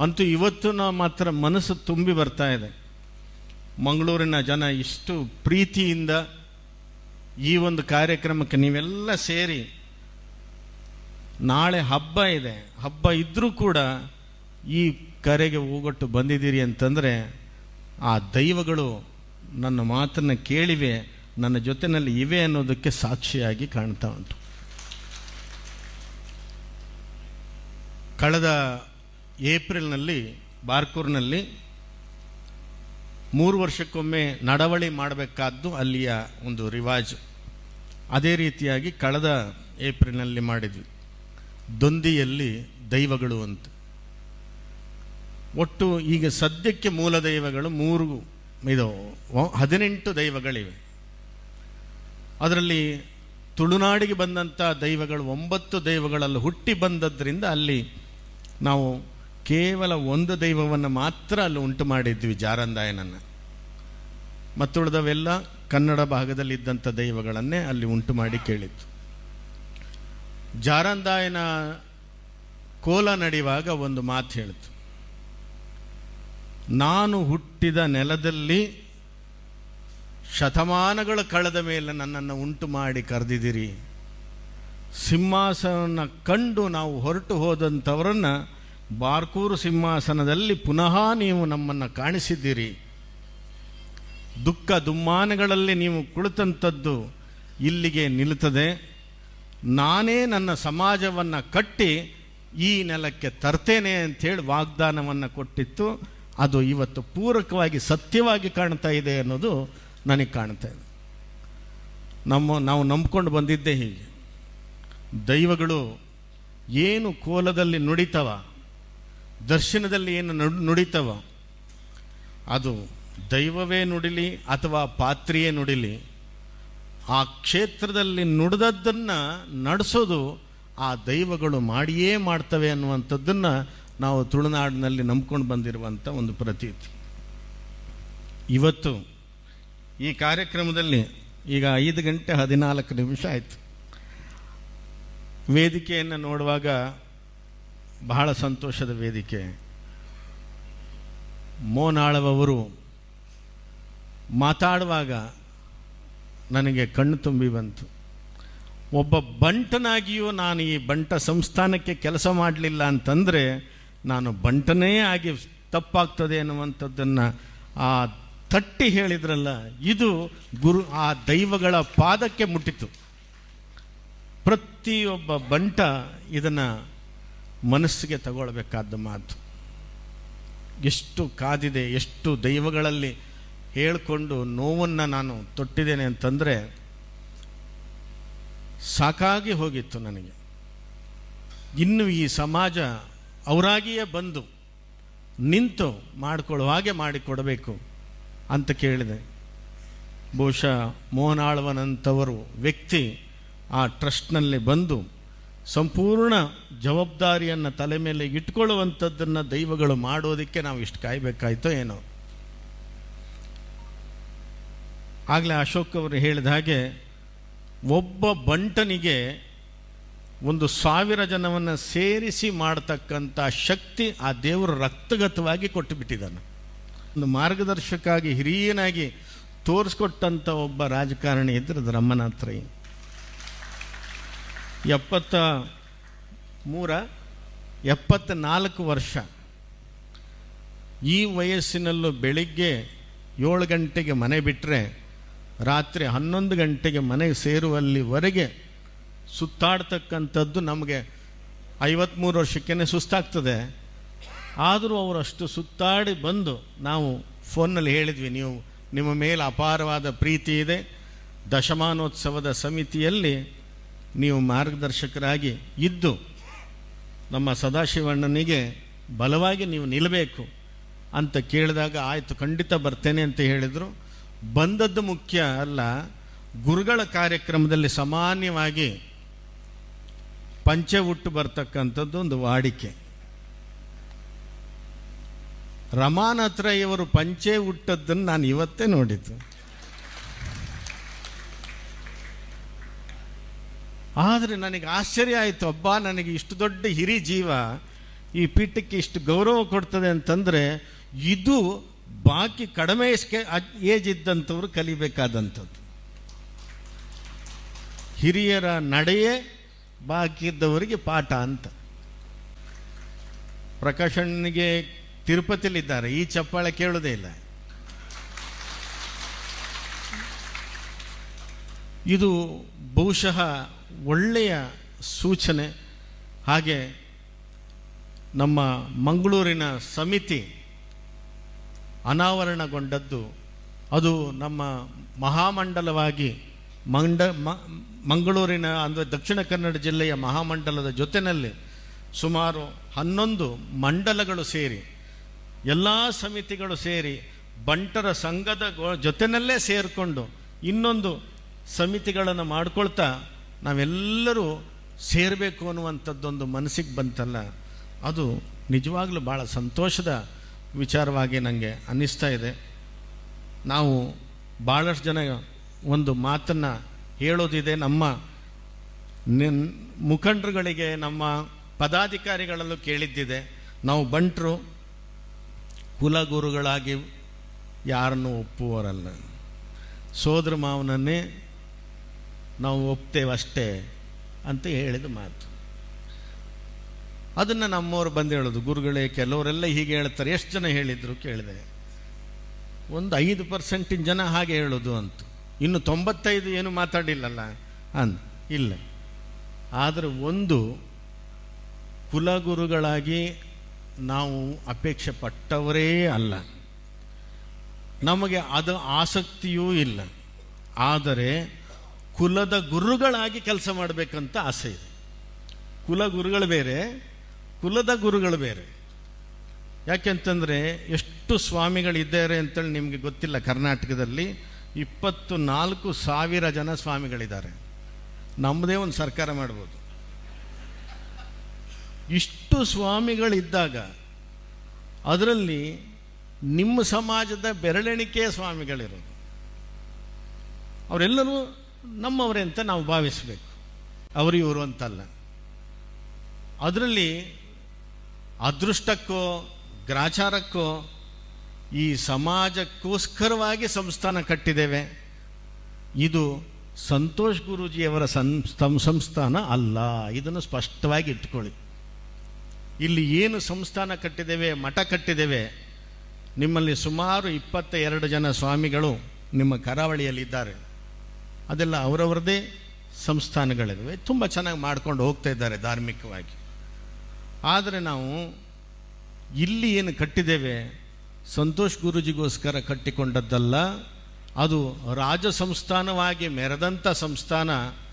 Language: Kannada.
ಅಂತೂ ಇವತ್ತು ನಾವು ಮಾತ್ರ ಮನಸ್ಸು ತುಂಬಿ ಬರ್ತಾ ಇದೆ. ಮಂಗಳೂರಿನ ಜನ ಇಷ್ಟು ಪ್ರೀತಿಯಿಂದ ಈ ಒಂದು ಕಾರ್ಯಕ್ರಮಕ್ಕೆ ನೀವೆಲ್ಲ ಸೇರಿ ನಾಳೆ ಹಬ್ಬ ಇದೆ. ಹಬ್ಬ ಇದ್ದರೂ ಕೂಡ ಈ ಕರೆಗೆ ಹೋಗೊಟ್ಟು ಬಂದಿದ್ದೀರಿ ಅಂತಂದರೆ ಆ ದೈವಗಳು ನನ್ನ ಮಾತನ್ನು ಕೇಳಿವೆ, ನನ್ನ ಜೊತೆಯಲ್ಲಿ ಇವೆ ಅನ್ನೋದಕ್ಕೆ ಸಾಕ್ಷಿಯಾಗಿ ಕಾಣ್ತಾ ಉಂಟು. ಕಳೆದ ಏಪ್ರಿಲ್ನಲ್ಲಿ, ಬಾರ್ಕೂರ್ನಲ್ಲಿ ಮೂರು ವರ್ಷಕ್ಕೊಮ್ಮೆ ನಡವಳಿ ಮಾಡಬೇಕಾದ್ದು ಅಲ್ಲಿಯ ಒಂದು ರಿವಾಜು. ಅದೇ ರೀತಿಯಾಗಿ ಕಳೆದ ಏಪ್ರಿಲ್ನಲ್ಲಿ ಮಾಡಿದ್ವಿ. ದೊಂದಿಯಲ್ಲಿ ದೈವಗಳು ಅಂತ. ಒಟ್ಟು ಈಗ ಸದ್ಯಕ್ಕೆ ಮೂಲ ದೈವಗಳು ಮೂರು ಇದು ಹದಿನೆಂಟು ದೈವಗಳಿವೆ. ಅದರಲ್ಲಿ ತುಳುನಾಡಿಗೆ ಬಂದಂಥ ದೈವಗಳು ಒಂಬತ್ತು ದೈವಗಳಲ್ಲಿ ಹುಟ್ಟಿ ಬಂದದ್ದರಿಂದ ಅಲ್ಲಿ ನಾವು ಕೇವಲ ಒಂದು ದೈವವನ್ನು ಮಾತ್ರ ಅಲ್ಲಿ ಉಂಟು ಮಾಡಿದ್ವಿ ಜಾರಂದಾಯನನ್ನು. ಮತ್ತುಳಿದವೆಲ್ಲ ಕನ್ನಡ ಭಾಗದಲ್ಲಿದ್ದಂಥ ದೈವಗಳನ್ನೇ ಅಲ್ಲಿ ಉಂಟು ಮಾಡಿ ಕೇಳಿತ್ತು. ಜಾರಂದಾಯನ ಕೋಲ ನಡೆಯುವಾಗ ಒಂದು ಮಾತು ಹೇಳಿತು. ನಾನು ಹುಟ್ಟಿದ ನೆಲದಲ್ಲಿ ಶತಮಾನಗಳ ಕಳೆದ ಮೇಲೆ ನನ್ನನ್ನು ಉಂಟು ಮಾಡಿ ಕರೆದಿದ್ದೀರಿ. ಸಿಂಹಾಸನ ಕಂಡು ನಾವು ಹೊರಟು ಹೋದಂಥವರನ್ನ ಬಾರ್ಕೂರು ಸಿಂಹಾಸನದಲ್ಲಿ ಪುನಃ ನೀವು ನಮ್ಮನ್ನು ಕಾಣಿಸಿದ್ದೀರಿ. ದುಃಖ ದುಮ್ಮಾನಗಳಲ್ಲಿ ನೀವು ಕುಳಿತಂಥದ್ದು ಇಲ್ಲಿಗೆ ನಿಲ್ಲುತ್ತದೆ. ನಾನೇ ನನ್ನ ಸಮಾಜವನ್ನು ಕಟ್ಟಿ ಈ ನೆಲಕ್ಕೆ ತರ್ತೇನೆ ಅಂಥೇಳಿ ವಾಗ್ದಾನವನ್ನು ಕೊಟ್ಟಿತ್ತು. ಅದು ಇವತ್ತು ಪೂರಕವಾಗಿ ಸತ್ಯವಾಗಿ ಕಾಣ್ತಾ ಇದೆ ಅನ್ನೋದು ನನಗೆ ಕಾಣ್ತಾ ಇದೆ. ನಮ್ಮ, ನಾವು ನಂಬ್ಕೊಂಡು ಬಂದಿದ್ದೇ ಹೀಗೆ. ದೈವಗಳು ಏನು ಕೋಲದಲ್ಲಿ ನುಡಿತವ ದರ್ಶನದಲ್ಲಿ ಏನು ನುಡ್- ನುಡಿತವ, ಅದು ದೈವವೇ ನುಡಿಲಿ ಅಥವಾ ಪಾತ್ರಿಯೇ ನುಡಿಲಿ, ಆ ಕ್ಷೇತ್ರದಲ್ಲಿ ನುಡಿದದ್ದನ್ನು ನಡೆಸೋದು ಆ ದೈವಗಳು ಮಾಡಿಯೇ ಮಾಡ್ತವೆ ಅನ್ನುವಂಥದ್ದನ್ನು ನಾವು ತುಳುನಾಡಿನಲ್ಲಿ ನಂಬ್ಕೊಂಡು ಬಂದಿರುವಂಥ ಒಂದು ಪ್ರತೀತಿ. ಇವತ್ತು ಈ ಕಾರ್ಯಕ್ರಮದಲ್ಲಿ ಈಗ ಐದು ಗಂಟೆ ಹದಿನಾಲ್ಕು ನಿಮಿಷ ಆಯಿತು. ವೇದಿಕೆಯನ್ನು ನೋಡುವಾಗ ಬಹಳ ಸಂತೋಷದ ವೇದಿಕೆ. ಮೋನಾಳವರು ಮಾತಾಡುವಾಗ ನನಗೆ ಕಣ್ಣು ತುಂಬಿ ಬಂತು. ಒಬ್ಬ ಬಂಟನಾಗಿಯೂ ನಾನು ಈ ಬಂಟ ಸಂಸ್ಥಾನಕ್ಕೆ ಕೆಲಸ ಮಾಡಲಿಲ್ಲ ಅಂತಂದರೆ ನಾನು ಬಂಟನೇ ಆಗಿ ತಪ್ಪಾಗ್ತದೆ ಅನ್ನುವಂಥದ್ದನ್ನು ಆ ತಟ್ಟಿ ಹೇಳಿದ್ರಲ್ಲ, ಇದು ಗುರು, ಆ ದೈವಗಳ ಪಾದಕ್ಕೆ ಮುಟ್ಟಿತು. ಪ್ರತಿಯೊಬ್ಬ ಬಂಟ ಇದನ್ನು ಮನಸ್ಸಿಗೆ ತಗೊಳ್ಬೇಕಾದ ಮಾತು. ಎಷ್ಟು ಕಾದಿದೆ, ಎಷ್ಟು ದೈವಗಳಲ್ಲಿ ಹೇಳಿಕೊಂಡು ನೋವನ್ನು ನಾನು ತೊಟ್ಟಿದ್ದೇನೆ ಅಂತಂದರೆ ಸಾಕಾಗಿ ಹೋಗಿತ್ತು ನನಗೆ. ಇನ್ನು ಈ ಸಮಾಜ ಅವರಾಗಿಯೇ ಬಂದು ನಿಂತು ಮಾಡಿಕೊಳ್ಳುವ ಹಾಗೆ ಮಾಡಿಕೊಡಬೇಕು ಅಂತ ಕೇಳಿದೆ. ಬಹುಶಃ ಮೋಹನಾಳ್ವನಂಥವರು ವ್ಯಕ್ತಿ ಆ ಟ್ರಸ್ಟ್ನಲ್ಲಿ ಬಂದು ಸಂಪೂರ್ಣ ಜವಾಬ್ದಾರಿಯನ್ನು ತಲೆ ಮೇಲೆ ಇಟ್ಕೊಳ್ಳುವಂಥದ್ದನ್ನು ದೈವಗಳು ಮಾಡೋದಕ್ಕೆ ನಾವು ಇಷ್ಟು ಕಾಯಬೇಕಾಯ್ತೋ ಏನೋ. ಆಗಲೇ ಅಶೋಕ್ ಅವರು ಹೇಳಿದ ಹಾಗೆ ಒಬ್ಬ ಬಂಟನಿಗೆ ಒಂದು ಸಾವಿರ ಜನವನ್ನು ಸೇರಿಸಿ ಮಾಡತಕ್ಕಂಥ ಶಕ್ತಿ ಆ ದೇವರು ರಕ್ತಗತವಾಗಿ ಕೊಟ್ಟು ಬಿಟ್ಟಿದ್ದಾನೆ ಒಂದು ಮಾರ್ಗದರ್ಶಕಾಗಿ ಹಿರಿಯನಾಗಿ ತೋರಿಸ್ಕೊಟ್ಟಂಥ ಒಬ್ಬ ರಾಜಕಾರಣಿ ಇದ್ರೆ ಅದು ರಮನಾಥ್ ರೈ ಎಪ್ಪತ್ತ ಮೂರ ಎಪ್ಪತ್ತ ನಾಲ್ಕು ವರ್ಷ. ಈ ವಯಸ್ಸಿನಲ್ಲೂ ಬೆಳಿಗ್ಗೆ ಏಳು ಗಂಟೆಗೆ ಮನೆ ಬಿಟ್ಟರೆ ರಾತ್ರಿ ಹನ್ನೊಂದು ಗಂಟೆಗೆ ಮನೆಗೆ ಸೇರುವಲ್ಲಿವರೆಗೆ ಸುತ್ತಾಡ್ತಕ್ಕಂಥದ್ದು ನಮಗೆ ಐವತ್ತ್ಮೂರು ವರ್ಷಕ್ಕೇ ಸುಸ್ತಾಗ್ತದೆ. ಆದರೂ ಅವರು ಅಷ್ಟು ಸುತ್ತಾಡಿ ಬಂದು ನಾವು ಫೋನ್ನಲ್ಲಿ ಹೇಳಿದ್ವಿ, ನೀವು ನಿಮ್ಮ ಮೇಲೆ ಅಪಾರವಾದ ಪ್ರೀತಿ ಇದೆ. ದಶಮಾನೋತ್ಸವದ ಸಮಿತಿಯಲ್ಲಿ ನೀವು ಮಾರ್ಗದರ್ಶಕರಾಗಿ ಇದ್ದು ನಮ್ಮ ಸದಾಶಿವಣ್ಣನಿಗೆ ಬಲವಾಗಿ ನೀವು ನಿಲ್ಲಬೇಕು ಅಂತ ಕೇಳಿದಾಗ, ಆಯಿತು, ಖಂಡಿತ ಬರ್ತೇನೆ ಅಂತ ಹೇಳಿದರು. ಬಂದದ್ದು ಮುಖ್ಯ ಅಲ್ಲ, ಗುರುಗಳ ಕಾರ್ಯಕ್ರಮದಲ್ಲಿ ಸಾಮಾನ್ಯವಾಗಿ ಪಂಚೆ ಹುಟ್ಟು ಬರ್ತಕ್ಕಂಥದ್ದು ಒಂದು ವಾಡಿಕೆ. ರಮಾನಾಥ್ರಯ್ಯವರು ಪಂಚೆ ಹುಟ್ಟದ್ದನ್ನು ನಾನು ಇವತ್ತೇ ನೋಡಿದ್ದು. ಆದರೆ ನನಗೆ ಆಶ್ಚರ್ಯ ಆಯಿತು, ಅಬ್ಬಾ, ನನಗೆ ಇಷ್ಟು ದೊಡ್ಡ ಹಿರಿ ಜೀವ, ಈ ಪೀಠಕ್ಕೆ ಇಷ್ಟು ಗೌರವ ಕೊಡ್ತದೆ ಅಂತಂದರೆ ಇದು ಬಾಕಿ ಕಡಿಮೆ ಏಜ್ ಇದ್ದಂಥವ್ರು ಕಲಿಬೇಕಾದಂಥದ್ದು. ಹಿರಿಯರ ನಡೆಯೇ ಬಾಕಿ ಇದ್ದವರಿಗೆ ಪಾಠ ಅಂತ. ಪ್ರಕಾಶಣ್ಣಿಗೆ ತಿರುಪತಿಲಿದ್ದಾರೆ ಈ ಚಪ್ಪಾಳೆ ಕೇಳೋದೇ ಇಲ್ಲ. ಇದು ಬಹುಶಃ ಒಳ್ಳೆಯ ಸೂಚನೆ. ಹಾಗೆ ನಮ್ಮ ಮಂಗಳೂರಿನ ಸಮಿತಿ ಅನಾವರಣಗೊಂಡದ್ದು. ಅದು ನಮ್ಮ ಮಹಾಮಂಡಲವಾಗಿ ಮಂಡ ಮಂಗಳೂರಿನ ಅಂದರೆ ದಕ್ಷಿಣ ಕನ್ನಡ ಜಿಲ್ಲೆಯ ಮಹಾಮಂಡಲದ ಜೊತೆಯಲ್ಲಿ ಸುಮಾರು ಹನ್ನೊಂದು ಮಂಡಲಗಳು ಸೇರಿ, ಎಲ್ಲ ಸಮಿತಿಗಳು ಸೇರಿ ಬಂಟರ ಸಂಘದ ಜೊತೆಯಲ್ಲೇ ಸೇರಿಕೊಂಡು ಇನ್ನೊಂದು ಸಮಿತಿಗಳನ್ನು ಮಾಡ್ಕೊಳ್ತಾ ನಾವೆಲ್ಲರೂ ಸೇರಬೇಕು ಅನ್ನುವಂಥದ್ದೊಂದು ಮನಸ್ಸಿಗೆ ಬಂತಲ್ಲ, ಅದು ನಿಜವಾಗ್ಲೂ ಭಾಳ ಸಂತೋಷದ ವಿಚಾರವಾಗಿ ನನಗೆ ಅನ್ನಿಸ್ತಾ ಇದೆ. ನಾವು ಭಾಳಷ್ಟು ಜನ ಒಂದು ಮಾತನ್ನು ಹೇಳೋದಿದೆ, ನಮ್ಮ ಮುಖಂಡರುಗಳಿಗೆ, ನಮ್ಮ ಪದಾಧಿಕಾರಿಗಳಲ್ಲೂ ಕೇಳಿದ್ದಿದೆ. ನಾವು ಬಂಟರು, ಕುಲಗುರುಗಳಾಗಿ ಯಾರನ್ನು ಒಪ್ಪುವರಲ್ಲ ಸೋದರ ಮಾವನನ್ನೇ ನಾವು ಒಪ್ತೇವಷ್ಟೇ ಅಂತ ಹೇಳಿದ ಮಾತು. ಅದನ್ನು ನಮ್ಮವರು ಬಂದು ಹೇಳೋದು, ಗುರುಗಳೇ, ಕೆಲವರೆಲ್ಲ ಹೀಗೆ ಹೇಳ್ತಾರೆ. ಎಷ್ಟು ಜನ ಹೇಳಿದರು ಕೇಳಿದೆ. ಒಂದು ಐದು ಪರ್ಸೆಂಟಿನ ಜನ ಹಾಗೆ ಹೇಳೋದು ಅಂತ. ಇನ್ನು ತೊಂಬತ್ತೈದು ಏನು ಮಾತಾಡಿಲ್ಲಲ್ಲ ಅಂದ. ಇಲ್ಲ. ಆದರೆ ಒಂದು ಕುಲಗುರುಗಳಾಗಿ ನಾವು ಅಪೇಕ್ಷೆ ಪಟ್ಟವರೇ ಅಲ್ಲ. ನಮಗೆ ಅದು ಆಸಕ್ತಿಯೂ ಇಲ್ಲ. ಆದರೆ ಕುಲದ ಗುರುಗಳಾಗಿ ಕೆಲಸ ಮಾಡಬೇಕಂತ ಆಸೆ ಇದೆ. ಕುಲ ಗುರುಗಳು ಬೇರೆ, ಕುಲದ ಗುರುಗಳು ಬೇರೆ. ಯಾಕೆಂತಂದರೆ ಎಷ್ಟು ಸ್ವಾಮಿಗಳಿದ್ದಾರೆ ಅಂತೇಳಿ ನಿಮಗೆ ಗೊತ್ತಿಲ್ಲ ಕರ್ನಾಟಕದಲ್ಲಿ. ಇಪ್ಪತ್ತು ನಾಲ್ಕು ಸಾವಿರ ಜನ ಸ್ವಾಮಿಗಳಿದ್ದಾರೆ. ನಮ್ಮದೇ ಒಂದು ಸರ್ಕಾರ ಮಾಡ್ಬೋದು. ಇಷ್ಟು ಸ್ವಾಮಿಗಳಿದ್ದಾಗ ಅದರಲ್ಲಿ ನಿಮ್ಮ ಸಮಾಜದ ಬೆರಳೆಣಿಕೆಯ ಸ್ವಾಮಿಗಳಿರೋದು. ಅವರೆಲ್ಲರೂ ನಮ್ಮವರೇ ಅಂತ ನಾವು ಭಾವಿಸಬೇಕು. ಅವರು ಇವರು ಅಂತಲ್ಲ. ಅದರಲ್ಲಿ ಅದೃಷ್ಟಕ್ಕೋ, ಗ್ರಾಚಾರಕ್ಕೋ, ಈ ಸಮಾಜಕ್ಕೋಸ್ಕರವಾಗಿ ಸಂಸ್ಥಾನ ಕಟ್ಟಿದ್ದೇವೆ. ಇದು ಸಂತೋಷ್ ಗುರೂಜಿಯವರ ಸಂ ಸಂಸ್ಥಾನ ಅಲ್ಲ. ಇದನ್ನು ಸ್ಪಷ್ಟವಾಗಿ ಇಟ್ಕೊಳ್ಳಿ ಇಲ್ಲಿ ಏನು ಸಂಸ್ಥಾನ ಕಟ್ಟಿದ್ದೇವೆ, ಮಠ ಕಟ್ಟಿದ್ದೇವೆ, ನಿಮ್ಮಲ್ಲಿ ಸುಮಾರು ಇಪ್ಪತ್ತ ಎರಡು ಜನ ಸ್ವಾಮಿಗಳು ನಿಮ್ಮ ಕರಾವಳಿಯಲ್ಲಿದ್ದಾರೆ. ಅದೆಲ್ಲ ಅವರವರದೇ ಸಂಸ್ಥಾನಗಳಿವೆ. ತುಂಬ ಚೆನ್ನಾಗಿ ಮಾಡ್ಕೊಂಡು ಹೋಗ್ತಾ ಇದ್ದಾರೆ ಧಾರ್ಮಿಕವಾಗಿ. ಆದರೆ ನಾವು ಇಲ್ಲಿ ಏನು ಕಟ್ಟಿದ್ದೇವೆ? ಸಂತೋಷ್ ಗುರುಜಿಗೋಸ್ಕರ ಕಟ್ಟಿಕೊಂಡದ್ದಲ್ಲ. ಅದು ರಾಜ ಸಂಸ್ಥಾನವಾಗಿ ಮೆರೆದಂಥ ಸಂಸ್ಥಾನ.